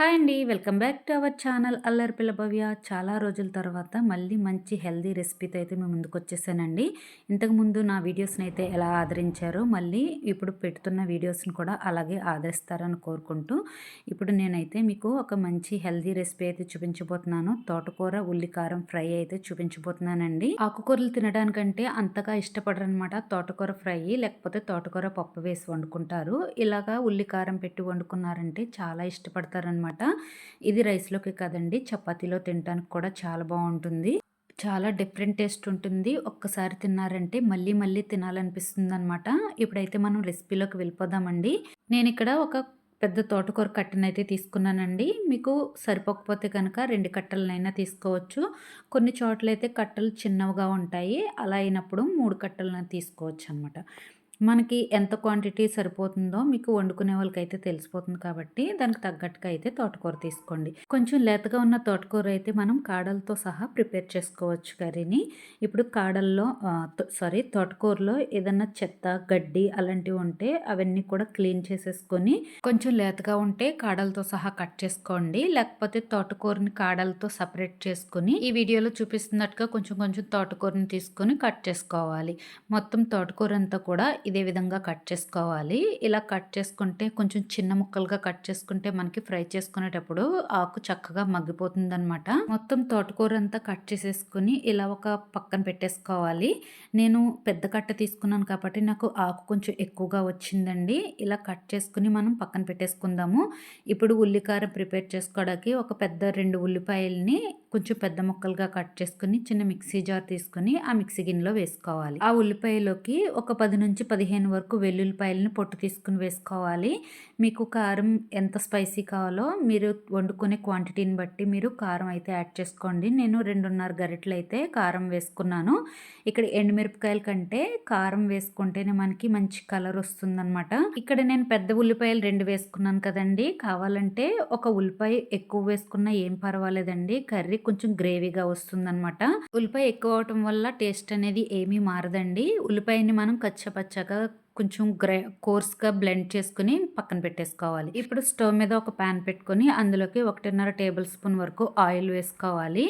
Hi అండి. Welcome back to our channel అల్లరి పిల్ల భవ్య. చాలా రోజుల తర్వాత మళ్ళీ మంచి హెల్దీ రెసిపీతో అయితే మేము ముందుకు వచ్చేసానండి. ఇంతకుముందు నా వీడియోస్ని అయితే ఎలా ఆదరించారో మళ్ళీ ఇప్పుడు పెడుతున్న వీడియోస్ని కూడా అలాగే ఆదరిస్తారని కోరుకుంటూ ఇప్పుడు నేనైతే మీకు ఒక మంచి హెల్దీ రెసిపీ అయితే చూపించబోతున్నాను. తోటకూర ఉల్లికారం ఫ్రై అయితే చూపించబోతున్నానండి. ఆకుకూరలు తినడానికంటే అంతగా ఇష్టపడరనమాట తోటకూర ఫ్రై లేకపోతే తోటకూర పప్పు వేసి వండుకుంటారు. ఇలాగా ఉల్లికారం పెట్టి వండుకున్నారంటే చాలా ఇష్టపడతారనమాట. ఇది రైస్లోకి కదండి చపాతీలో తినడానికి కూడా చాలా బాగుంటుంది. చాలా డిఫరెంట్ టేస్ట్ ఉంటుంది. ఒక్కసారి తిన్నారంటే మళ్ళీ మళ్ళీ తినాలనిపిస్తుంది అనమాట ఇప్పుడైతే మనం రెసిపీలోకి వెళ్ళిపోదామండి. నేను ఇక్కడ ఒక పెద్ద తోటకూర కట్టనైతే తీసుకున్నానండి. మీకు సరిపోకపోతే కనుక రెండు కట్టలనైనా తీసుకోవచ్చు. కొన్ని చోట్లయితే కట్టలు చిన్నవిగా ఉంటాయి. అలా అయినప్పుడు మూడు కట్టలను తీసుకోవచ్చు అనమాట మనకి ఎంత క్వాంటిటీ సరిపోతుందో మీకు వండుకునే వాళ్ళకైతే తెలిసిపోతుంది కాబట్టి దానికి తగ్గట్టుగా అయితే తోటకూర తీసుకోండి. కొంచెం లేతగా ఉన్న తోటకూర అయితే మనం కాడలతో సహా ప్రిపేర్ చేసుకోవచ్చు కర్రీని. ఇప్పుడు కాడల్లో సారీ తోటకూరలో ఏదన్నా చెత్త గడ్డి అలాంటివి ఉంటే అవన్నీ కూడా క్లీన్ చేసేసుకొని కొంచెం లేతగా ఉంటే కాడలతో సహా కట్ చేసుకోండి. లేకపోతే తోటకూరని కాడలతో సపరేట్ చేసుకుని ఈ వీడియోలో చూపిస్తున్నట్టుగా కొంచెం కొంచెం తోటకూరని తీసుకొని కట్ చేసుకోవాలి. మొత్తం తోటకూర అంతా కూడా ఇదే విధంగా కట్ చేసుకోవాలి. ఇలా కట్ చేసుకుంటే కొంచెం చిన్న ముక్కలుగా కట్ చేసుకుంటే మనకి ఫ్రై చేసుకునేటప్పుడు ఆకు చక్కగా మగ్గిపోతుంది అనమాట మొత్తం తోటకూర అంతా కట్ చేసేసుకుని ఇలా ఒక పక్కన పెట్టేసుకోవాలి. నేను పెద్ద కట్ట తీసుకున్నాను కాబట్టి నాకు ఆకు కొంచెం ఎక్కువగా వచ్చిందండి. ఇలా కట్ చేసుకుని మనం పక్కన పెట్టేసుకుందాము. ఇప్పుడు ఉల్లికారం ప్రిపేర్ చేసుకోవడానికి ఒక పెద్ద రెండు ఉల్లిపాయల్ని కొంచెం పెద్ద ముక్కలుగా కట్ చేసుకుని చిన్న మిక్సీ జార్ తీసుకుని ఆ మిక్సీ గిన్నెలో వేసుకోవాలి. ఆ ఉల్లిపాయలోకి ఒక పది నుంచి పదిహేను వరకు వెల్లుల్లిపాయలని పొట్టు తీసుకుని వేసుకోవాలి. మీకు కారం ఎంత స్పైసీ కావాలో మీరు వండుకునే క్వాంటిటీని బట్టి మీరు కారం అయితే యాడ్ చేసుకోండి. నేను రెండున్నర గరిటలు అయితే కారం వేసుకున్నాను. ఇక్కడ ఎండుమిరపకాయల కంటే కారం వేసుకుంటేనే మనకి మంచి కలర్ వస్తుందన్నమాట. ఇక్కడ నేను పెద్ద ఉల్లిపాయలు రెండు వేసుకున్నాను కదండి. కావాలంటే ఒక ఉల్లిపాయ ఎక్కువ వేసుకున్నా ఏం పర్వాలేదండి. కర్రీ కొంచెం గ్రేవీగా వస్తుందన్నమాట. ఉల్లిపాయ ఎక్కువ అవటం వల్ల టేస్ట్ అనేది ఏమీ మారదండి. ఉల్లిపాయని మనం కచ్చపచ్చగా కొంచెం గ్రై కోర్స్గా బ్లెండ్ చేసుకుని పక్కన పెట్టేసుకోవాలి. ఇప్పుడు స్టవ్ మీద ఒక ప్యాన్ పెట్టుకొని అందులోకి ఒకటిన్నర టేబుల్ స్పూన్ వరకు ఆయిల్ వేసుకోవాలి.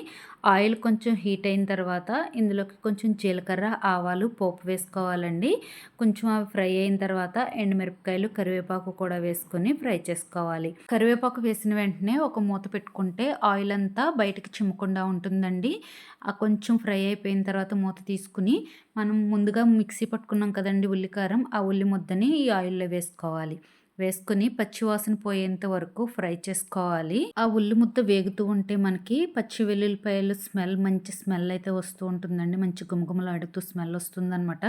ఆయిల్ కొంచెం హీట్ అయిన తర్వాత ఇందులోకి కొంచెం జీలకర్ర ఆవాలు పోపు వేసుకోవాలండి. కొంచెం అవి ఫ్రై అయిన తర్వాత ఎండుమిరపకాయలు కరివేపాకు కూడా వేసుకొని ఫ్రై చేసుకోవాలి. కరివేపాకు వేసిన వెంటనే ఒక మూత పెట్టుకుంటే ఆయిల్ అంతా బయటకు చిమ్మకుండా ఉంటుందండి. ఆ కొంచెం ఫ్రై అయిపోయిన తర్వాత మూత తీసుకుని మనం ముందుగా మిక్సీ పట్టుకున్నాం కదండి ఉల్లికారం ఆ ఉల్లి ముద్దని ఈ ఆయిల్లో వేసుకోవాలి. వేసుకుని పచ్చివాసన పోయేంత వరకు ఫ్రై చేసుకోవాలి. ఆ ఉల్లి ముద్ద వేగుతూ ఉంటే మనకి పచ్చి వెల్లుల్లిపాయలు స్మెల్ మంచి స్మెల్ అయితే వస్తూ ఉంటుందండి. మంచి గుమగుమలాడుతూ స్మెల్ వస్తుందన్నమాట.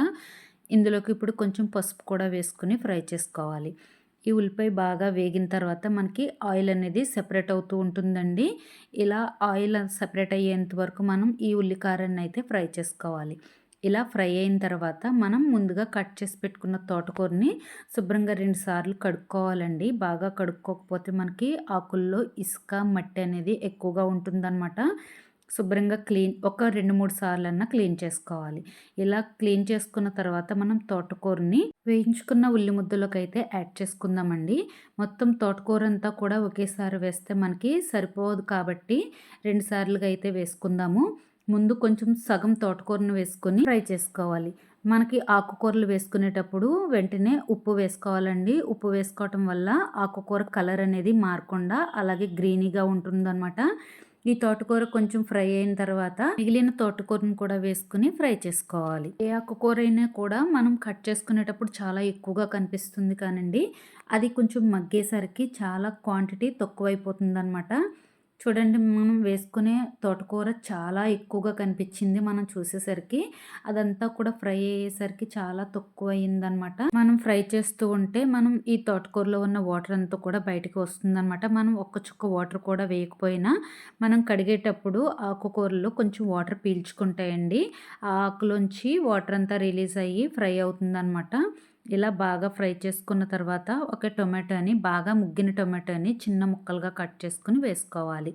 ఇందులోకి ఇప్పుడు కొంచెం పసుపు కూడా వేసుకుని ఫ్రై చేసుకోవాలి. ఈ ఉల్లిపాయ బాగా వేగిన తర్వాత మనకి ఆయిల్ అనేది సెపరేట్ అవుతూ ఉంటుందండి. ఇలా ఆయిల్ సెపరేట్ అయ్యేంత వరకు మనం ఈ ఉల్లికారాన్ని అయితే ఫ్రై చేసుకోవాలి. ఇలా ఫ్రై అయిన తర్వాత మనం ముందుగా కట్ చేసి పెట్టుకున్న తోటకూరని శుభ్రంగా రెండు సార్లు కడుక్కోవాలండి. బాగా కడుక్కోకపోతే మనకి ఆకుల్లో ఇసుక మట్టి అనేది ఎక్కువగా ఉంటుందన్నమాట. శుభ్రంగా క్లీన్ ఒక రెండు మూడు సార్లు అన్నా క్లీన్ చేసుకోవాలి. ఇలా క్లీన్ చేసుకున్న తర్వాత మనం తోటకూరని వేయించుకున్న ఉల్లి ముద్దలోకి అయితే యాడ్ చేసుకుందామండి. మొత్తం తోటకూర అంతా కూడా ఒకేసారి వేస్తే మనకి సరిపోదు కాబట్టి రెండు సార్లుగా అయితే వేసుకుందాము. ముందు కొంచెం సగం తోటకూరను వేసుకొని ఫ్రై చేసుకోవాలి. మనకి ఆకుకూరలు వేసుకునేటప్పుడు వెంటనే ఉప్పు వేసుకోవాలండి. ఉప్పు వేసుకోవటం వల్ల ఆకుకూర కలర్ అనేది మారకుండా అలాగే గ్రీనీగా ఉంటుందన్నమాట. ఈ తోటకూర కొంచెం ఫ్రై అయిన తర్వాత మిగిలిన తోటకూరను కూడా వేసుకుని ఫ్రై చేసుకోవాలి. ఏ ఆకుకూర అయినా కూడా మనం కట్ చేసుకునేటప్పుడు చాలా ఎక్కువగా కనిపిస్తుంది కానండి. అది కొంచెం మగ్గేసరికి చాలా క్వాంటిటీ తక్కువైపోతుంది అనమాట చూడండి మనం వేసుకునే తోటకూర చాలా ఎక్కువగా కనిపించింది మనం చూసేసరికి. అదంతా కూడా ఫ్రై అయ్యేసరికి చాలా తక్కువ అయిందనమాట మనం ఫ్రై చేస్తూ ఉంటే మనం ఈ తోటకూరలో ఉన్న వాటర్ అంతా కూడా బయటకు వస్తుందన్నమాట మనం ఒక్క చుక్క వాటర్ కూడా వేయకపోయినా మనం కడిగేటప్పుడు ఆకుకూరలో కొంచెం వాటర్ పీల్చుకుంటాయండి. ఆ ఆకులోంచి వాటర్ అంతా రిలీజ్ అయ్యి ఫ్రై అవుతుందన్నమాట ఇలా బాగా ఫ్రై చేసుకున్న తర్వాత ఒక టొమాటోని బాగా ముగ్గిన టొమాటోని చిన్న ముక్కలుగా కట్ చేసుకుని వేసుకోవాలి.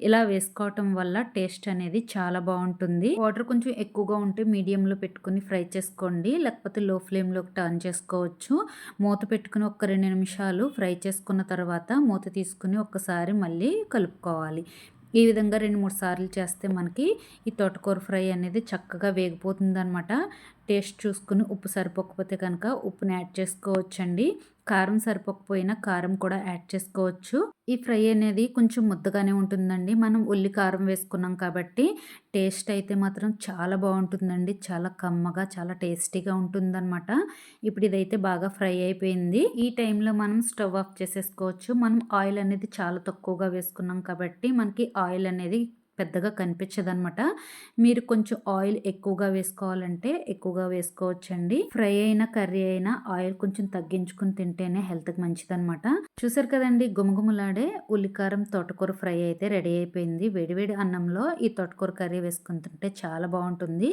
ఇలా వేసుకోవటం వల్ల టేస్ట్ అనేది చాలా బాగుంటుంది. వాటర్ కొంచెం ఎక్కువగా ఉంటే మీడియంలో పెట్టుకుని ఫ్రై చేసుకోండి. లేకపోతే లో ఫ్లేమ్లోకి టర్న్ చేసుకోవచ్చు. మూత పెట్టుకుని ఒక రెండు నిమిషాలు ఫ్రై చేసుకున్న తర్వాత మూత తీసుకుని ఒక్కసారి మళ్ళీ కలుపుకోవాలి. ఈ విధంగా రెండు మూడు సార్లు చేస్తే మనకి ఈ తోటకూర ఫ్రై అనేది చక్కగా వేగిపోతుంది అనమాట టేస్ట్ చూసుకుని ఉప్పు సరిపోకపోతే కనుక ఉప్పుని యాడ్ చేసుకోవచ్చండి. కారం సరిపోకపోయినా కారం కూడా యాడ్ చేసుకోవచ్చు. ఈ ఫ్రై అనేది కొంచెం ముద్దగానే ఉంటుందండి. మనం ఉల్లి కారం వేసుకున్నాం కాబట్టి టేస్ట్ అయితే మాత్రం చాలా బాగుంటుందండి. చాలా కమ్మగా చాలా టేస్టీగా ఉంటుందన్నమాట. ఇప్పుడు ఇదైతే బాగా ఫ్రై అయిపోయింది. ఈ టైంలో మనం స్టవ్ ఆఫ్ చేసేసుకోవచ్చు. మనం ఆయిల్ అనేది చాలా తక్కువగా వేసుకున్నాం కాబట్టి మనకి ఆయిల్ అనేది పెద్దగా కనిపించదనమాట మీరు కొంచెం ఆయిల్ ఎక్కువగా వేసుకోవాలంటే ఎక్కువగా వేసుకోవచ్చండి. ఫ్రై అయిన కర్రీ అయినా ఆయిల్ కొంచెం తగ్గించుకుని తింటేనే హెల్త్కి మంచిదనమాట చూసారు కదండి గుమగుమలాడే ఉల్లికారం తోటకూర ఫ్రై అయితే రెడీ అయిపోయింది. వేడివేడి అన్నంలో ఈ తోటకూర కర్రీ వేసుకుని తింటే చాలా బాగుంటుంది.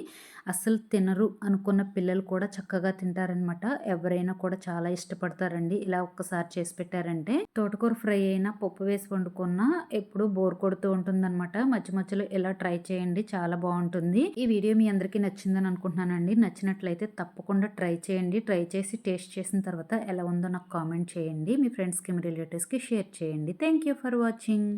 అస్సలు తినరు అనుకున్న పిల్లలు కూడా చక్కగా తింటారనమాట ఎవరైనా కూడా చాలా ఇష్టపడతారండి. ఇలా ఒక్కసారి చేసి పెట్టారంటే తోటకూర ఫ్రై అయినా పప్పు వేసి వండుకున్నా ఎప్పుడు బోర్ కొడుతూ ఉంటుందన్నమాట. మధ్య మధ్యలో ఇలా ట్రై చేయండి చాలా బాగుంటుంది. ఈ వీడియో మీ అందరికీ నచ్చిందని అనుకుంటున్నానండి. నచ్చినట్లయితే తప్పకుండా ట్రై చేయండి. ట్రై చేసి టేస్ట్ చేసిన తర్వాత ఎలా ఉందో నాకు కామెంట్ చేయండి. మీ ఫ్రెండ్స్కి మీ రిలేటివ్స్కి షేర్ చేయండి. Thank you for watching.